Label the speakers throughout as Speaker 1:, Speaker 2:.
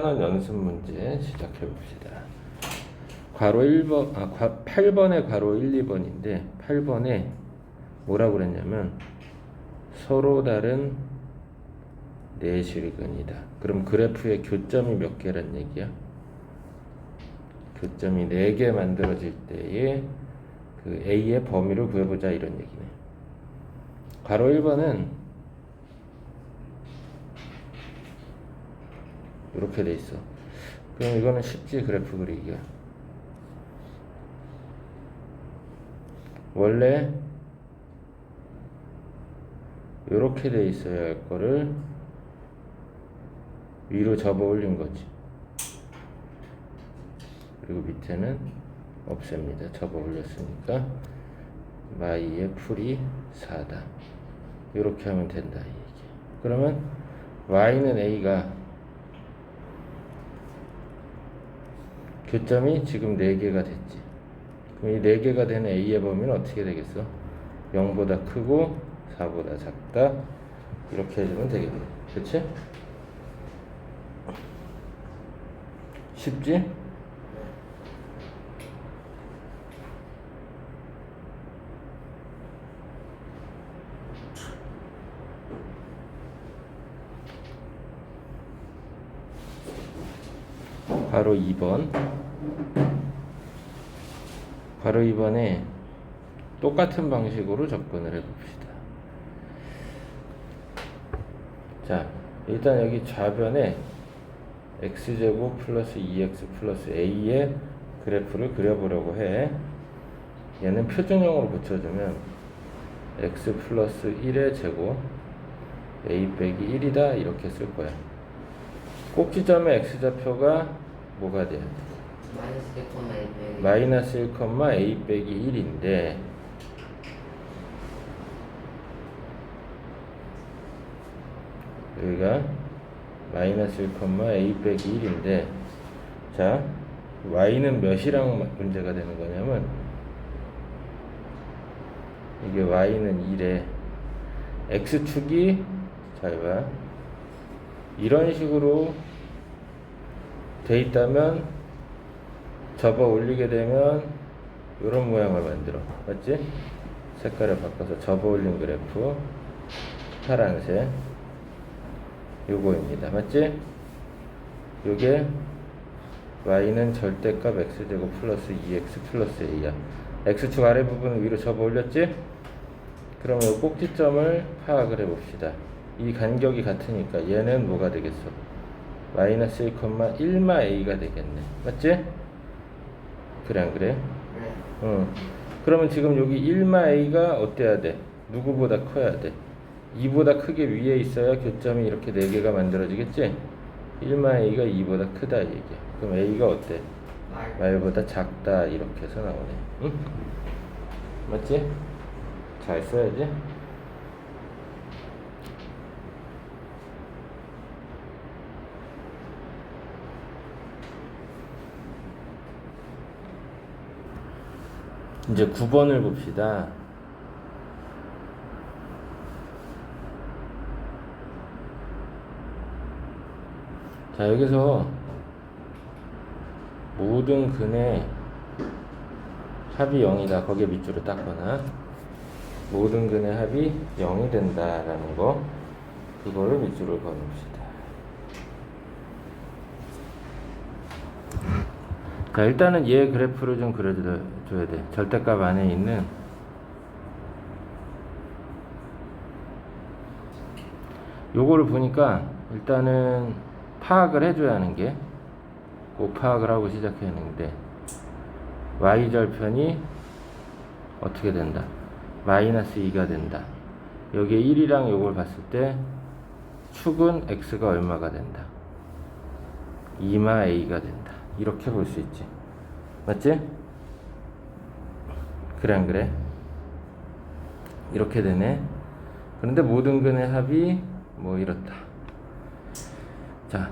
Speaker 1: 연습 문제 시작해 봅시다. 괄호 1번, 아, 과- 8번에 괄호 1, 2번인데, 8번에 뭐라고 그랬냐면, 서로 다른 내실근이다. 그럼 그래프의 교점이 몇 개란 얘기야? 교점이 4개 만들어질 때에 그 A의 범위를 구해보자 이런 얘기네. 괄호 1번은 이렇게 돼 있어. 그럼 이거는 쉽지 그래프 그리기가. 원래 이렇게 돼 있어야 할 거를 위로 접어 올린 거지. 그리고 밑에는 없앱니다. 접어 올렸으니까 마이의 풀이 4다. 이렇게 하면 된다 이 얘기. 그러면 y는 a가 교점이 지금 4개가 됐지. 그럼 이 4개가 되는 A의 범위는 어떻게 되겠어? 0보다 크고 4보다 작다. 이렇게 해주면 되겠네. 그치? 쉽지? 바로 2번. 바로 2번에 똑같은 방식으로 접근을 해봅시다. 자, 일단 여기 좌변에 x제곱 플러스 2x 플러스 a의 그래프를 그려보려고 해. 얘는 표준형으로 붙여주면 x 플러스 1의 제곱 a 빼기 1이다 이렇게 쓸 거야. 꼭지점의 x좌표가 뭐가 돼야 돼?
Speaker 2: 마이너스 1,1 빼기
Speaker 1: 마이너스 1, a 빼기 1인데 여기가 마이너스 1, a 빼기 1인데 자 y는 몇이랑 문제가 되는 거냐면 이게 y는 1에 x축이 잘 봐. 이런 식으로 돼 있다면 접어 올리게 되면 이런 모양을 만들어 맞지? 색깔을 바꿔서 접어 올린 그래프 파란색 요거입니다 맞지? 요게 y는 절대값 x제곱 플러스 2x 플러스 a야 x축 아래 부분을 위로 접어 올렸지? 그러면 요 꼭지점을 파악을 해 봅시다 이 간격이 같으니까 얘는 뭐가 되겠어? 마이너스 1, 1마 a가 되겠네 맞지? 그래 안 그래?
Speaker 2: 네.
Speaker 1: 어. 그러면 지금 여기 1마 a가 어때야 돼? 누구보다 커야 돼? 2보다 크게 위에 있어야 교점이 이렇게 4개가 만들어지겠지? 1마 a가 2보다 크다 이 얘기야. 그럼 a가 어때?
Speaker 2: 말
Speaker 1: 말보다 작다 이렇게 해서 나오네. 응? 맞지? 잘 써야지. 이제 9번을 봅시다. 자, 여기서 모든 근의 합이 0이다. 거기에 밑줄을 닦거나 모든 근의 합이 0이 된다라는 거 그거를 밑줄을 그어놓읍시다. 자 일단은 얘 그래프를 좀 그려줘야 돼. 절대값 안에 있는 요거를 보니까 일단은 파악을 해줘야 하는 게 꼭 파악을 하고 시작해야 하는데 y절편이 어떻게 된다? 마이너스 2가 된다. 여기에 1이랑 요걸 봤을 때 축은 x가 얼마가 된다? 2마 a가 된다. 이렇게 볼 수 있지. 맞지? 그래 안 그래? 이렇게 되네. 그런데 모든 근의 합이 뭐 이렇다. 자,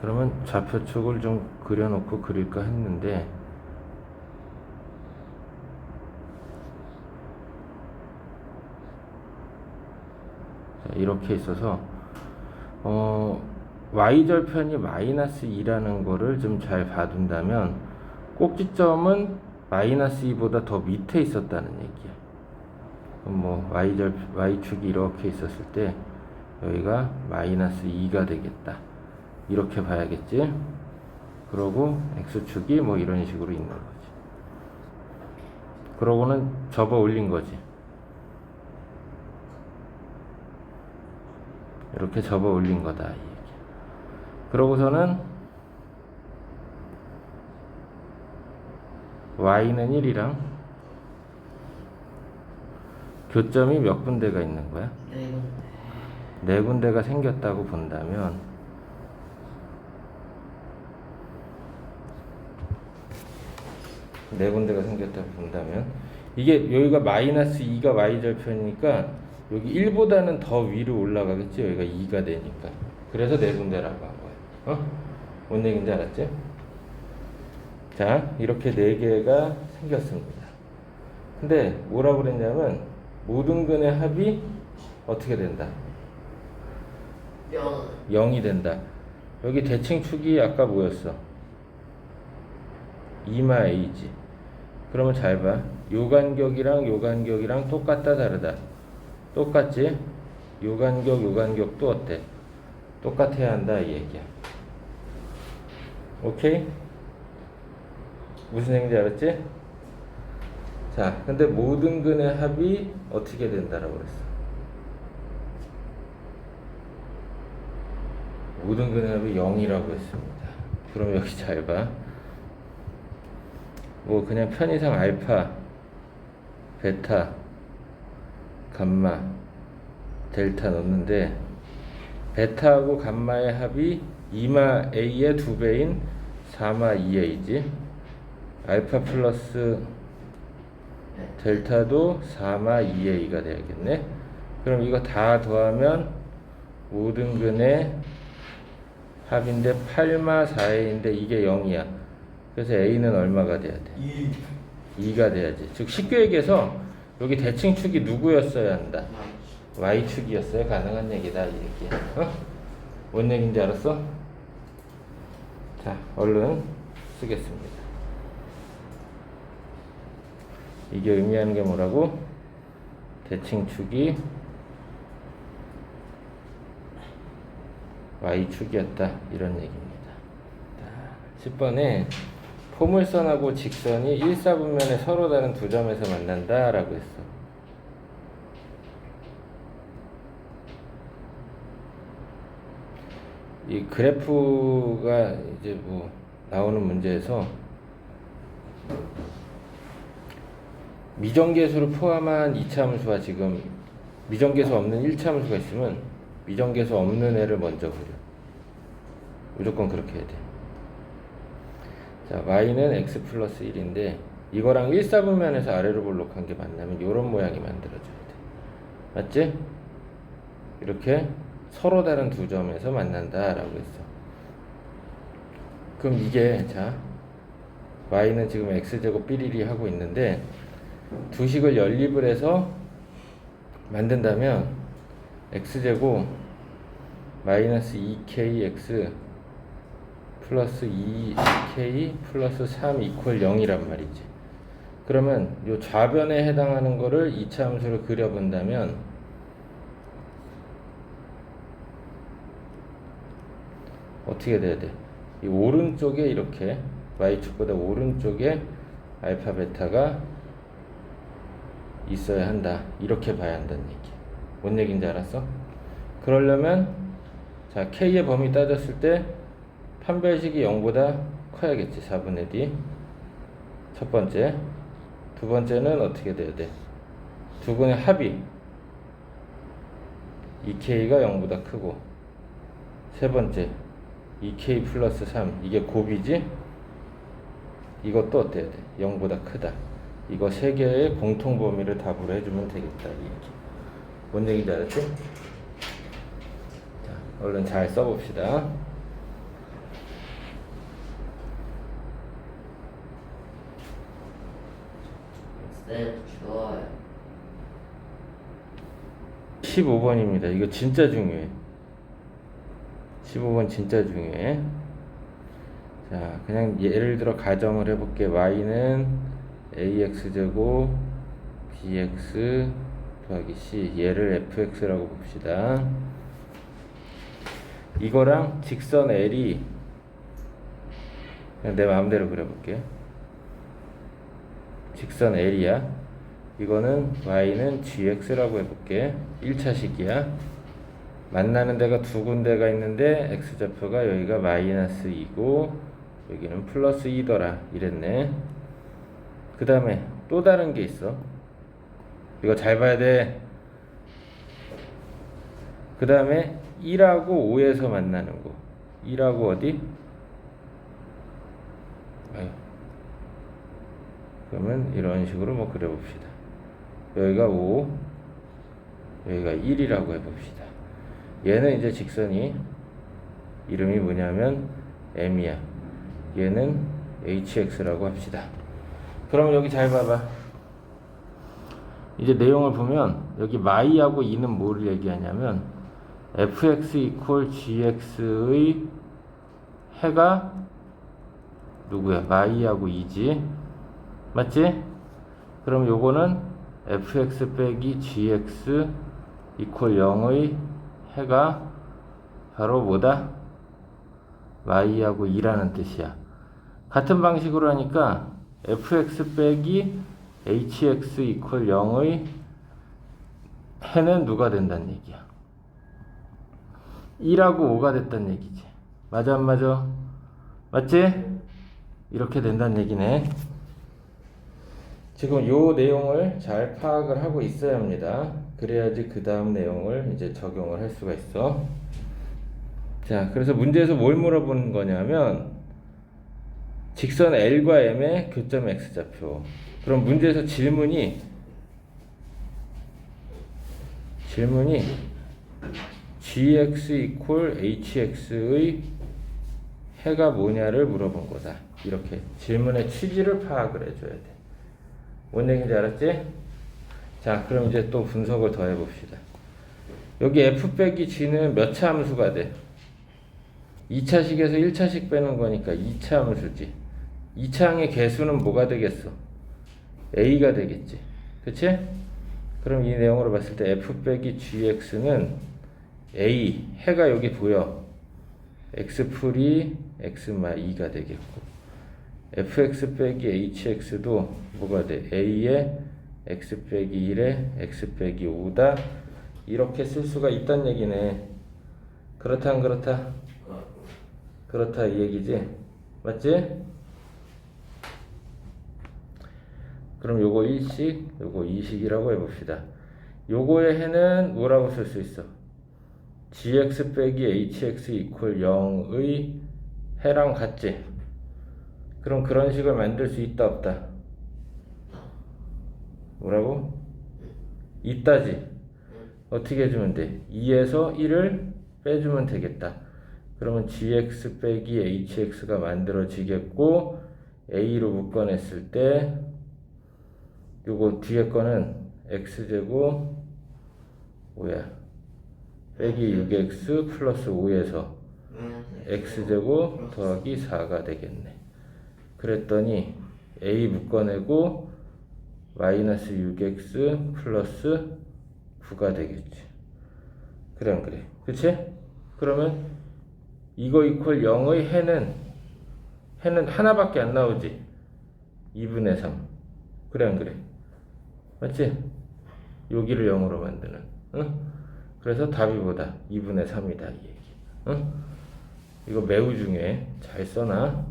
Speaker 1: 그러면 좌표축을 좀 그려놓고 그릴까 했는데 자, 이렇게 있어서 어 y절편이 마이너스 2라는 거를 좀 잘 봐둔다면 꼭지점은 마이너스 2보다 더 밑에 있었다는 얘기야. 뭐 y절 y축이 이렇게 있었을 때 여기가 마이너스 2가 되겠다. 이렇게 봐야겠지. 그러고 x축이 뭐 이런 식으로 있는 거지. 그러고는 접어 올린 거지. 이렇게 접어 올린 거다. 그러고서는 y는 1이랑 교점이 몇 군데가 있는 거야?
Speaker 2: 네 군데.
Speaker 1: 네 군데가 생겼다고 본다면 네 군데가 생겼다고 본다면 이게 여기가 마이너스 2가 y절편이니까 여기 1보다는 더 위로 올라가겠지 여기가 2가 되니까 그래서 네 군데라고 어? 뭔 얘기인지 알았지? 자 이렇게 네 개가 생겼습니다 근데 뭐라고 그랬냐면 모든 근의 합이 어떻게 된다?
Speaker 2: 영.
Speaker 1: 0이 된다. 여기 대칭축이 아까 뭐였어? 2마 a지. 그러면 잘 봐. 요 간격이랑 요 간격이랑 똑같다 다르다. 똑같지? 요 간격 요 간격도 어때? 똑같아야 한다 이 얘기야. 오케이? 무슨 얘기인지 알았지? 자, 근데 모든 근의 합이 어떻게 된다라고 그랬어? 모든 근의 합이 0이라고 했습니다. 그럼 여기 잘 봐. 뭐 그냥 편의상 알파, 베타, 감마, 델타 넣는데 베타하고 감마의 합이 2마 A의 두 배인 4마 2A지. 알파 플러스 델타도 4마 2A가 되야겠네. 그럼 이거 다 더하면 모든 근의 합인데 8마 4A인데 이게 0이야. 그래서 A는 얼마가 돼야 돼?
Speaker 2: 2.
Speaker 1: 2가 돼야지. 즉 쉽게 얘기해서 여기 대칭축이 누구였어야 한다? Y축이었어야 가능한 얘기다 이 얘기야. 어? 뭔 얘기인지 알았어? 자, 얼른 쓰겠습니다. 이게 의미하는 게 뭐라고? 대칭축이 Y축이었다 이런 얘기입니다. 자, 10번에 포물선하고 직선이 1, 4분면에 서로 다른 두 점에서 만난다 라고 했어. 이 그래프가 이제 뭐 나오는 문제에서 미정계수를 포함한 이차함수와 지금 미정계수 없는 1차함수가 있으면 미정계수 없는 애를 먼저 그려. 무조건 그렇게 해야 돼. 자, y는 x 플러스 1인데 이거랑 1, 4분면에서 아래로 볼록한 게 만나면 이런 모양이 만들어져야 돼. 맞지? 이렇게 서로 다른 두 점에서 만난다라고 했어. 그럼 이게 자 y는 지금 x제곱 삐리리 하고 있는데 두 식을 연립을 해서 만든다면 x제곱 마이너스 2kx 플러스 2k 플러스 3 이퀄 0이란 말이지. 그러면 요 좌변에 해당하는 거를 이차 함수로 그려본다면 어떻게 돼야 돼? 이 오른쪽에 이렇게 y축보다 오른쪽에 알파 베타가 있어야 한다. 이렇게 봐야 한다는 얘기. 뭔 얘기인지 알았어? 그러려면 자 k의 범위 따졌을 때 판별식이 0보다 커야겠지 4분의 d 첫 번째 두 번째는 어떻게 돼야 돼? 두 분의 합이 2k가 0보다 크고 세 번째 2k 플러스 3 이게 곱이지? 이것도 어때야 돼? 0보다 크다 이거 세 개의 공통 범위를 답으로 해주면 되겠다 이 얘기 뭔 얘기인지 알았지? 자 얼른 잘 써봅시다
Speaker 2: 쌤 좋아요.
Speaker 1: 15번입니다. 이거 진짜 중요해. 15번 진짜 중요해. 자, 그냥 예를 들어 가정을 해볼게. y는 ax 제곱 bx 더하기 c 얘를 fx라고 봅시다. 이거랑 직선 L이 그냥 내 마음대로 그려볼게. 직선 L이야. 이거는 y는 gx라고 해볼게. 1차식이야. 만나는 데가 두 군데가 있는데 x좌표가 여기가 마이너스 2고 여기는 플러스 2더라 이랬네. 그 다음에 또 다른 게 있어. 이거 잘 봐야 돼. 그 다음에 1하고 5에서 만나는 거. 1하고 어디? 아유. 그러면 이런 식으로 뭐 그려봅시다. 여기가 5, 여기가 1이라고 해봅시다. 얘는 이제 직선이 이름이 뭐냐면 M이야. 얘는 HX라고 합시다. 그럼 여기 잘 봐봐. 이제 내용을 보면 여기 마이하고 2는 뭐를 얘기하냐면 fx 이퀄 gx의 해가 누구야? 마이하고 2지. 맞지? 그럼 요거는 fx 빼기 gx 이퀄 0의 해가 바로 뭐다? y하고 2라는 뜻이야. 같은 방식으로 하니까 fx 빼기 hx 이퀄 0의 해는 누가 된다는 얘기야? 2하고 5가 됐다는 얘기지. 맞아 안 맞아? 맞지? 이렇게 된다는 얘기네. 지금 요 내용을 잘 파악을 하고 있어야 합니다. 그래야지 그 다음 내용을 이제 적용을 할 수가 있어. 자, 그래서 문제에서 뭘 물어보는 거냐면 직선 L과 M의 교점 X좌표. 그럼 문제에서 질문이 질문이 gx 이퀄 hx의 해가 뭐냐를 물어본 거다. 이렇게 질문의 취지를 파악을 해줘야 돼. 뭔 얘기인지 알았지? 자, 그럼 이제 또 분석을 더 해봅시다. 여기 f 빼기 g는 몇 차 함수가 돼? 2차식에서 1차식 빼는 거니까 2차 함수지. 2차항의 개수는 뭐가 되겠어? a가 되겠지. 그치? 그럼 이 내용으로 봤을 때 f 빼기 gx는 a, 해가 여기 보여. x풀이 x마 2가 되겠고 fx 빼기 hx도 뭐가 돼? a에 x 빼기 1에 x 빼기 5다 이렇게 쓸 수가 있단 얘기네 그렇다 안 그렇다? 그렇다 이 얘기지 맞지? 그럼 요거 1식 요거 2식이라고 해봅시다 요거의 해는 뭐라고 쓸 수 있어? gx 빼기 hx 이퀄 0의 해랑 같지? 그럼 그런 식을 만들 수 있다 없다? 뭐라고? 있다지. 어떻게 해주면 돼? 2에서 1을 빼주면 되겠다. 그러면 gx 빼기 hx가 만들어지겠고 a로 묶어냈을 때 요거 뒤에 거는 x제곱 뭐야? 빼기 6x 플러스 5에서 x제곱 더하기 4가 되겠네. 그랬더니 a 묶어내고 마이너스 6x 플러스 9가 되겠지. 그래 안 그래? 그치? 그러면 이거 이퀄 0의 해는 해는 하나밖에 안 나오지. 2분의 3. 그래 안 그래? 맞지? 여기를 0으로 만드는. 응? 그래서 답이 뭐다? 2분의 3이다 이 얘기. 응? 이거 매우 중요해. 잘 써놔.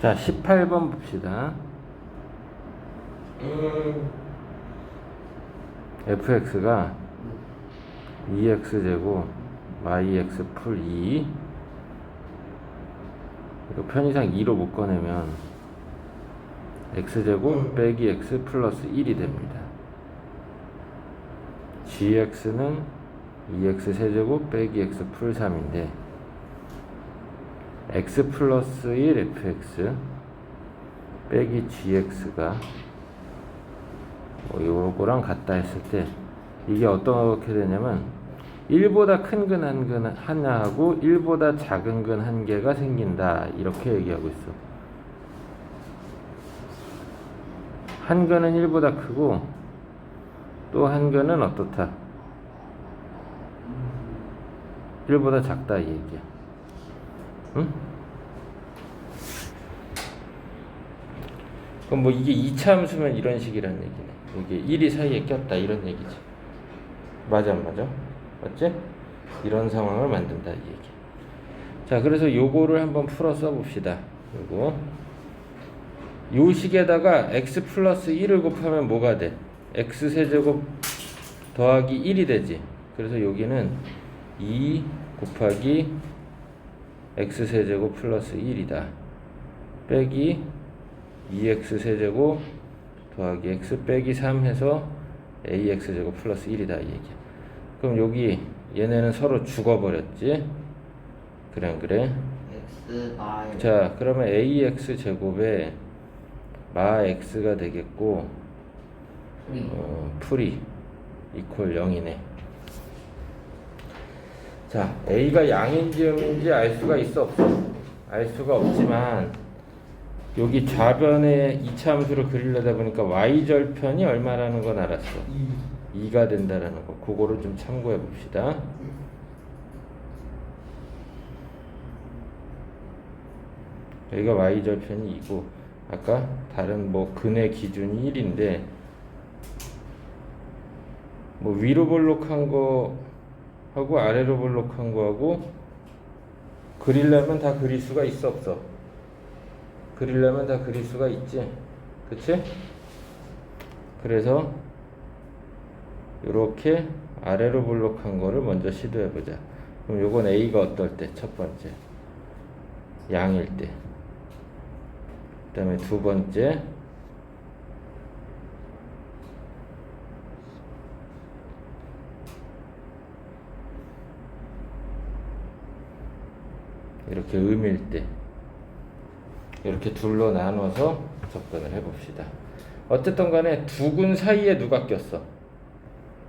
Speaker 1: 자, 18번 봅시다. Fx가 2x제곱 yx 풀 2 이거 편의상 2로 묶어내면 x제곱 빼기 x 플러스 1이 됩니다. gx는 2x 세제곱 빼기 x 풀 3인데 x 플러스 1 fx 빼기 gx가 뭐 요거랑 같다 했을 때 이게 어떻게 되냐면 1보다 큰 근 한 근 하나하고 1보다 작은 근 한 개가 생긴다. 이렇게 얘기하고 있어. 한 근은 1보다 크고 또 한 근은 어떻다? 1보다 작다 이 얘기야. 응? 그럼 뭐 이게 2차 함수면 이런 식이란 얘기네. 이게 1이 사이에 꼈다 이런 얘기지. 맞아 안 맞아? 맞지? 이런 상황을 만든다 이 얘기. 자 그래서 요거를 한번 풀어 써봅시다. 요거 요 식에다가 x 플러스 1을 곱하면 뭐가 돼? x 세제곱 더하기 1이 되지. 그래서 여기는 2 곱하기 x 세제곱 플러스 1이다. 빼기 2x 세제곱 더하기 x 빼기 3 해서 ax 제곱 플러스 1이다 이 얘기야. 그럼 여기 얘네는 서로 죽어버렸지? 그래 안 그래?
Speaker 2: x
Speaker 1: 자 그러면 ax 제곱에 마 x가 되겠고
Speaker 2: 프리
Speaker 1: 어, 풀이 이퀄 0이네. 자, A가 양인지 음인지 알 수가 있어 없어? 알 수가 없지만 여기 좌변에 함수를 그리려다 보니까 y절편이 얼마라는 건 알았어. 2 가 된다라는 거. 그거를 좀 참고해 봅시다. 여기가 y절편이 2고 아까 다른 뭐 근의 기준이 1인데 뭐 위로 볼록한 거 하고 아래로 볼록한 거 하고 그리려면 다 그릴 수가 있어 없어? 그리려면 다 그릴 수가 있지. 그치? 그래서 이렇게 아래로 볼록한 거를 먼저 시도해 보자. 그럼 요건 A가 어떨 때? 첫 번째. 양일 때. 그 다음에 두 번째. 이렇게 음일 때 이렇게 둘로 나눠서 접근을 해봅시다. 어쨌든 간에 두근 사이에 누가 꼈어?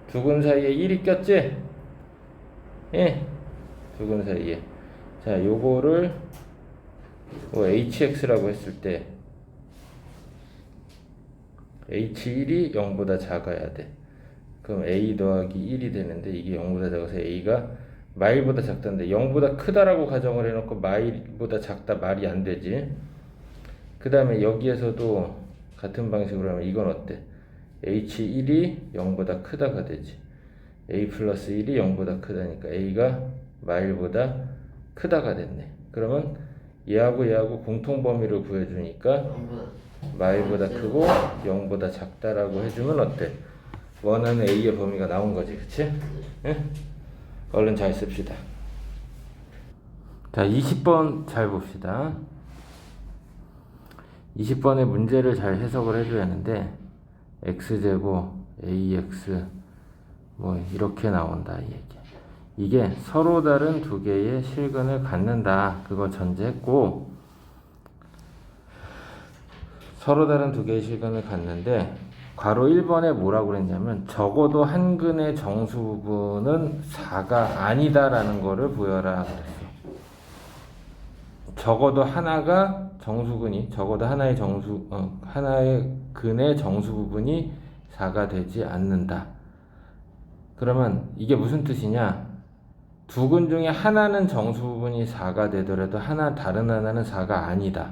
Speaker 1: 두근 사이에 1이 꼈지? 예. 두근 사이에. 자, 요거를 뭐 hx라고 했을 때 h1이 0보다 작아야 돼. 그럼 a 더하기 1이 되는데 이게 0보다 작아서 a가 마일보다 작다는데 0보다 크다라고 가정을 해놓고 마일보다 작다 말이 안 되지. 그 다음에 여기에서도 같은 방식으로 하면 이건 어때? h1이 0보다 크다가 되지. a 플러스 1이 0보다 크다니까 a가 마일보다 크다가 됐네. 그러면 얘하고 얘하고 공통 범위를 구해주니까 마일보다 크고 0보다 작다라고 해주면 어때? 원하는 a의 범위가 나온 거지, 그치? 응? 얼른 잘 씁시다. 자, 20번 잘 봅시다. 20번의 문제를 잘 해석을 해줘야 하는데 x제곱 ax 뭐 이렇게 나온다 이 얘기. 이게 서로 다른 두 개의 실근을 갖는다. 그거 전제했고 서로 다른 두 개의 실근을 갖는데 괄호 1번에 뭐라고 그랬냐면 적어도 한 근의 정수 부분은 4가 아니다라는 거를 보여라 그랬어. 적어도 하나가 정수근이 적어도 하나의 정수 어, 하나의 근의 정수 부분이 4가 되지 않는다. 그러면 이게 무슨 뜻이냐? 두 근 중에 하나는 정수 부분이 4가 되더라도 하나 다른 하나는 4가 아니다.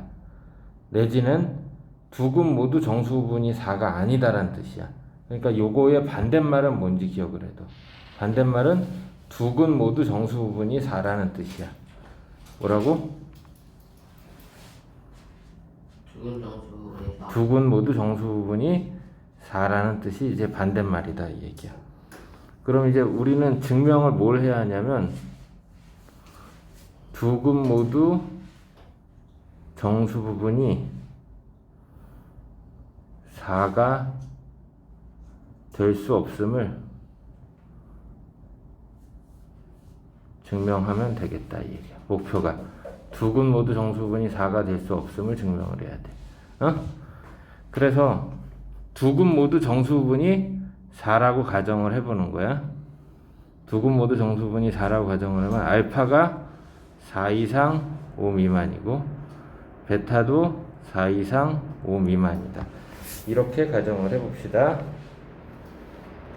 Speaker 1: 내지는 두 근 모두 정수 부분이 4가 아니다라는 뜻이야. 그러니까 요거의 반대말은 뭔지 기억을 해도 반대말은 두 근 모두 정수 부분이 4라는 뜻이야. 뭐라고?
Speaker 2: 죽은 정수의
Speaker 1: 사두근 모두 정수 부분이 4라는 뜻이 이제 반대말이다 이 얘기야. 그럼 이제 우리는 증명을 뭘 해야 하냐면 두근 모두 정수 부분이 4가 될 수 없음을 증명하면 되겠다 이 얘기야. 목표가 두근 모두 정수 부분이 4가 될 수 없음을 증명을 해야 돼. 어? 그래서 두근 모두 정수 부분이 4라고 가정을 해보는 거야. 두근 모두 정수분이 4라고 가정을 하면 알파가 4 이상 5 미만이고 베타도 4 이상 5 미만이다. 이렇게 가정을 해봅시다.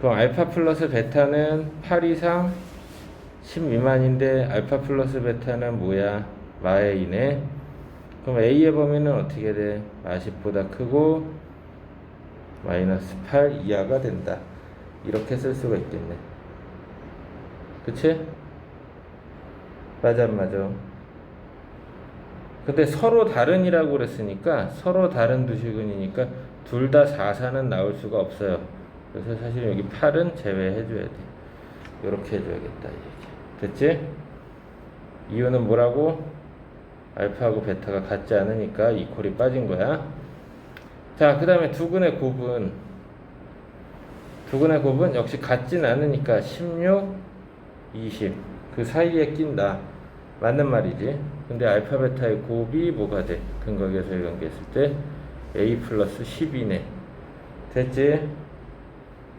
Speaker 1: 그럼 알파 플러스 베타는 8 이상 10 미만인데 알파 플러스 베타는 뭐야? 마에이네. 그럼 A의 범위는 어떻게 돼? 마십보다 크고 마이너스 8 이하가 된다. 이렇게 쓸 수가 있겠네. 그치? 맞아, 안 맞아. 근데 서로 다른이라고 그랬으니까 서로 다른 두 식은이니까 둘 다 4사는 나올 수가 없어요. 그래서 사실 여기 8은 제외해줘야 돼. 이렇게 해줘야겠다. 이렇게. 됐지? 이유는 뭐라고? 알파하고 베타가 같지 않으니까 이퀄이 빠진 거야. 자, 그 다음에 두근의 곱은 두근의 곱은 역시 같진 않으니까 16, 20 그 사이에 낀다. 맞는 말이지. 근데 알파 베타의 곱이 뭐가 돼? 근각에서 연계했을 때 a 플러스 10이네. 됐지?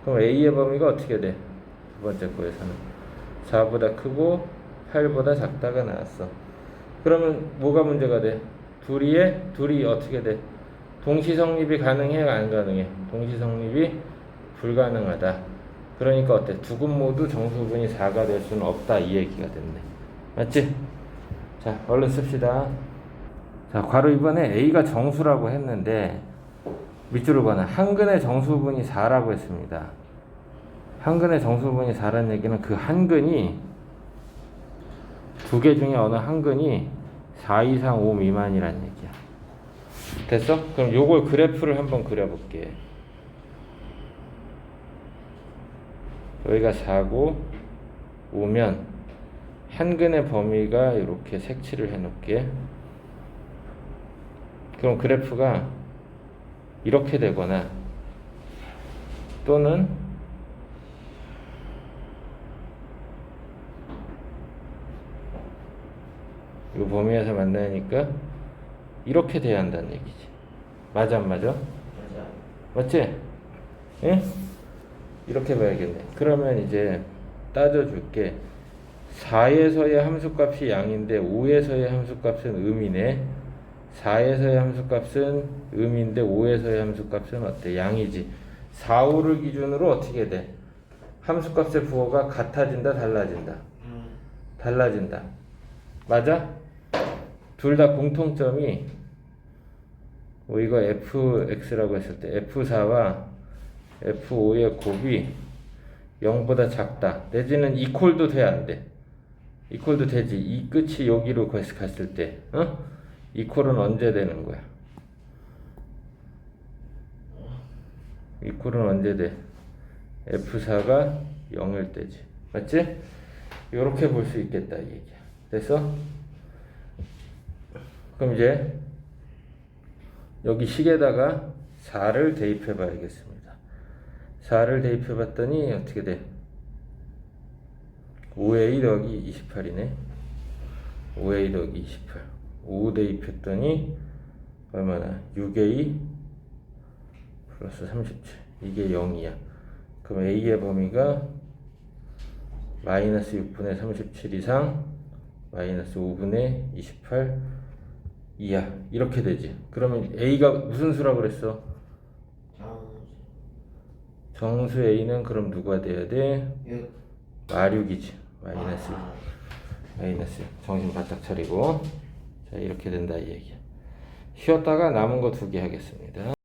Speaker 1: 그럼 a의 범위가 어떻게 돼? 두 번째 거에서는 4보다 크고 8보다 작다가 나왔어. 그러면 뭐가 문제가 돼? 둘이에 둘이 어떻게 돼? 동시 성립이 가능해 안 가능해? 동시 성립이 불가능하다. 그러니까 어때? 두근 모두 정수분이 4가 될 수는 없다 이 얘기가 됐네. 맞지? 자, 얼른 씁시다. 자, 괄호 이번에 A가 정수라고 했는데 밑줄을 거는 한근의 정수분이 4라고 했습니다. 한근의 정수분이 4라는 얘기는 그 한근이 두 개 중에 어느 한 근이 4 이상 5 미만이라는 얘기야. 됐어? 그럼 요걸 그래프를 한번 그려볼게. 여기가 4고 5면 한 근의 범위가 이렇게 색칠을 해놓을게. 그럼 그래프가 이렇게 되거나 또는 이 범위에서 만나니까 이렇게 돼야 한다는 얘기지. 맞아 안 맞아?
Speaker 2: 맞아.
Speaker 1: 맞지? 예? 이렇게 봐야겠네. 그러면 이제 따져줄게. 4에서의 함수값이 양인데 5에서의 함수값은 음이네. 4에서의 함수값은 음인데 5에서의 함수값은 어때? 양이지. 4, 5를 기준으로 어떻게 돼? 함수값의 부호가 같아진다, 달라진다.
Speaker 2: 음.
Speaker 1: 달라진다. 맞아? 둘 다 공통점이 뭐 이거 fx라고 했을 때 f4와 f5의 곱이 0보다 작다. 내지는 이퀄도 돼, 안 돼? 이퀄도 되지. 이 끝이 여기로 갔- 갔을 때, 어? 이퀄은 언제 되는 거야? 이퀄은 언제 돼? f4가 0일 때지. 맞지? 요렇게 볼 수 있겠다, 이 얘기야. 됐어? 그럼 이제 여기 식에다가 4를 대입해 봐야겠습니다. 4를 대입해 봤더니 어떻게 돼? 5a 더하기 28이네. 5a 더하기 28. 5 대입했더니 얼마나? 6a 플러스 37. 이게 0이야. 그럼 a의 범위가 마이너스 6분의 37 이상 마이너스 5분의 28 이하 이렇게 되지. 그러면 a가 무슨 수라고 그랬어?
Speaker 2: 정.
Speaker 1: 정수 a는 그럼 누가 돼야 돼?
Speaker 2: 6.
Speaker 1: 마륙이지. 마이너스
Speaker 2: 아,
Speaker 1: 마이너스 정신 바짝 차리고 자 이렇게 된다 이 얘기야. 쉬었다가 남은 거 두 개 하겠습니다.